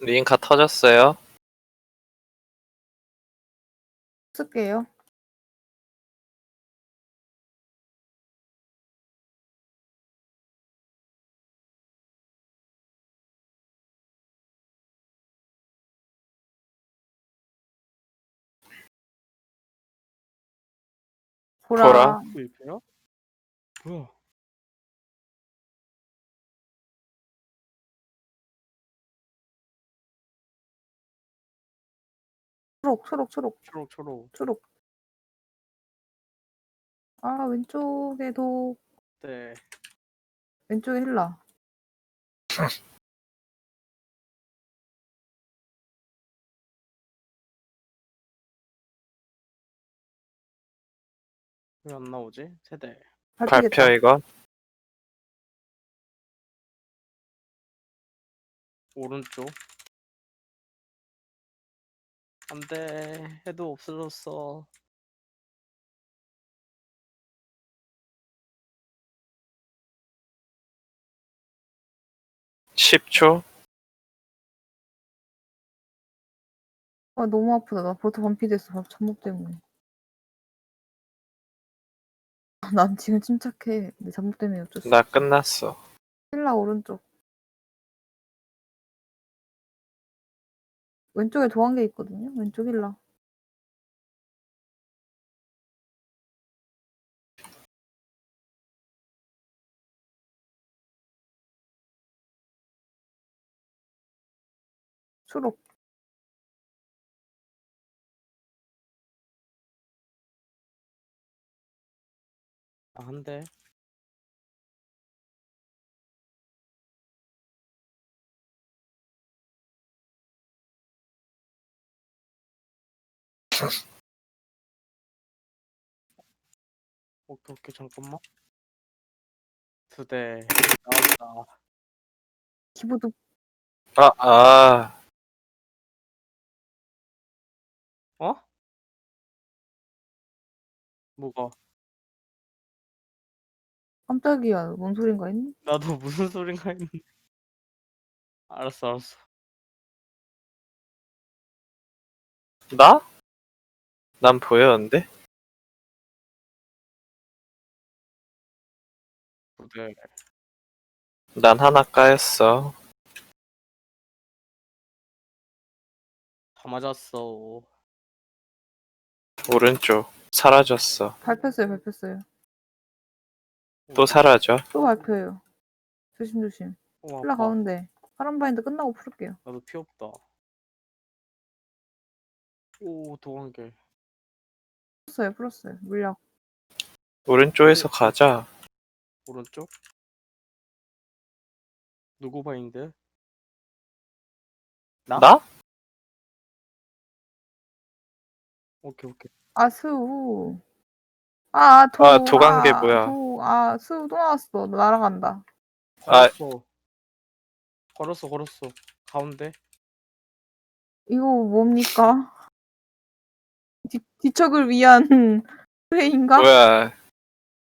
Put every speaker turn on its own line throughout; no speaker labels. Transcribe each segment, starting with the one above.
링카 터졌어요.
쓸게요. 보라.
보라.
뭐야?
초록, 초록, 초록,
초록 초록.
초록. 아, 왼쪽에도,
네.
왼쪽에 힐라.
왜 안 나오지? 세대.
발표
발표겠다.
이거.
오른쪽. 안돼. 해도 없어졌어.
십초
아, 너무 아프다. 나 벌써 반피 됐어. 잠복 때문에. 아, 난 지금 침착해. 내 잠복 때문에 어쩔
수나
없어.
끝났어.
힐라 오른쪽. 왼쪽에 도안개 있거든요. 왼쪽 힐라. 초록.
아, 한 대. 오케이 오케이 잠깐만. 두 대. 나왔다.
키보드
아, 아.
어? 뭐가?
깜짝이야. 뭔 소린가 했니?
나도 무슨 소린가 했는데. 알았어 알았어.
나? 난 보였는데?
두 대.
난 하나 까였어.
다 맞았어.
오른쪽. 사라졌어.
밟혔어요. 밟혔어요.
또 사라져.
또 밟혀요. 조심조심.
어,
힐라
아파.
가운데. 파란 바인드 끝나고 풀을게요.
나도 피 없다. 오 도관계.
풀었어요. 풀었어요. 물약.
오른쪽에서 가자.
오른쪽. 누구 바인드? 나?
나?
오케이 오케이.
아, 스우. 아, 도.
아, 도관계
아,
뭐야.
도. 아, 스우 또 나왔어. 나 날아간다.
아.
걸었어. 걸었어 걸었어. 가운데.
이거 뭡니까? 뒤, 뒤척을 위한 플레이인가?
뭐야.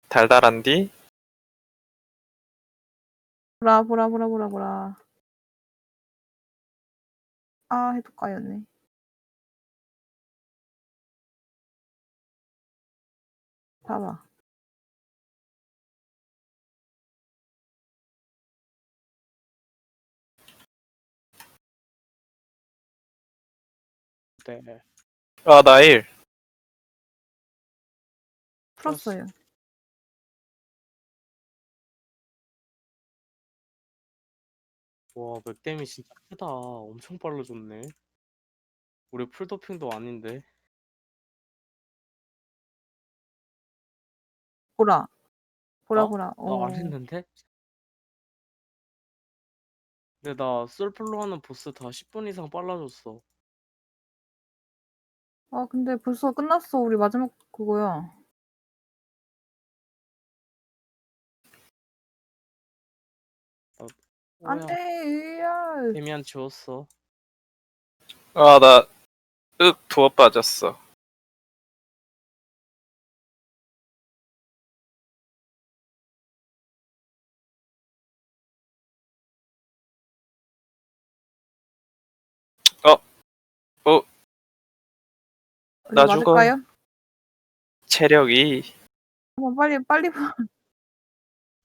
달달한디?
보라, 보라, 보라, 보라, 보라. 아, 해독가였네. 봐봐.
네.
아, 나 1.
풀었어요.
와 맥댐이 진짜 크다. 엄청 빨라졌네. 우리 풀도핑도 아닌데.
보라. 보라,
어?
보라.
나
어.
안 했는데? 근데 나 솔플로 하는 보스 다 10분 이상 빨라졌어.
아, 근데 벌써 끝났어. 우리 마지막 그거야. 안
뭐야?
돼, 야.
데미안 지웠어.
아, 나, 윽, 부어 빠졌어. 나 죽어.
맞을까요?
체력이.
한번 빨리, 빨리,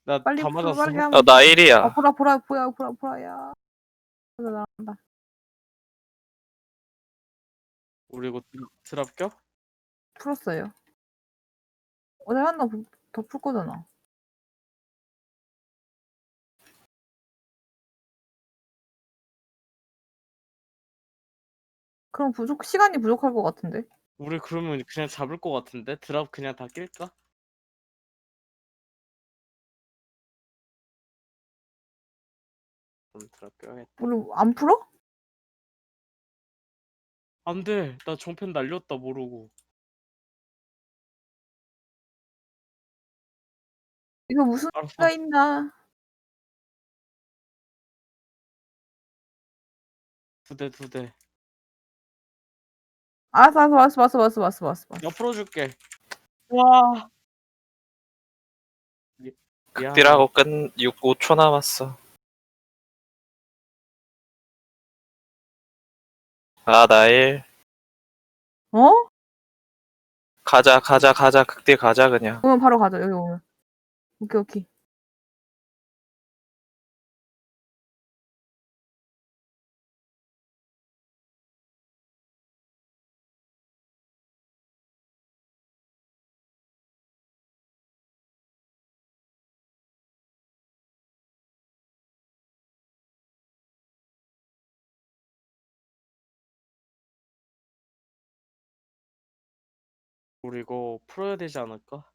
나
빨리,
다
풀-
맞았어.
빨리 하면.
아, 나 1이야.
아, 보라, 보라, 보라, 보라, 보라야. 나 나간다.
우리 이거 드랍 껴?
풀었어요. 어제 하나 더 풀 거잖아. 그럼 부족, 시간이 부족할 것 같은데?
우리 그러면 그냥 잡을 것 같은데? 드랍 그냥 다 낄까? 그럼 드랍 껴야겠다.
우리 안 풀어?
안 돼. 나 종펜 날렸다 모르고.
이거 무슨
알았어.
수가 있나?
두 대, 두 대.
알았어, 알았어, 왔어, 왔어, 왔어, 왔어, 왔어, 왔어.
나 풀어줄게. 와. 미- 미안해.
극딜하고 끝, 6, 5초 남았어. 아, 나 1.
어?
가자, 가자, 가자. 극딜 가자, 그냥.
오면 바로 가자, 여기 오면. 오케이, 오케이.
우리 이거 풀어야 되지 않을까?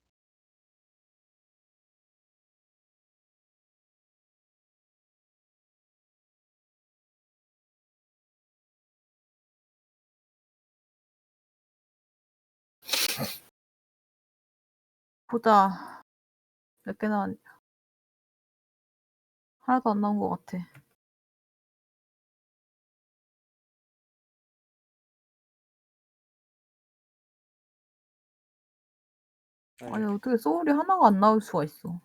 보자. 몇 개 나왔냐. 하나도 안 나온 것 같아. 아니, 어떻게 소울이 하나가 안 나올 수가 있어.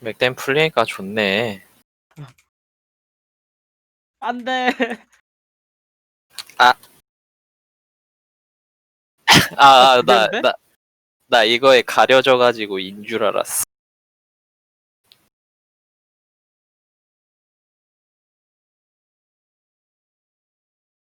맥댐 풀리니까 좋네.
안 돼.
아, 아, 나,
그건데?
나, 나 이거에 가려져가지고 인 줄 알았어.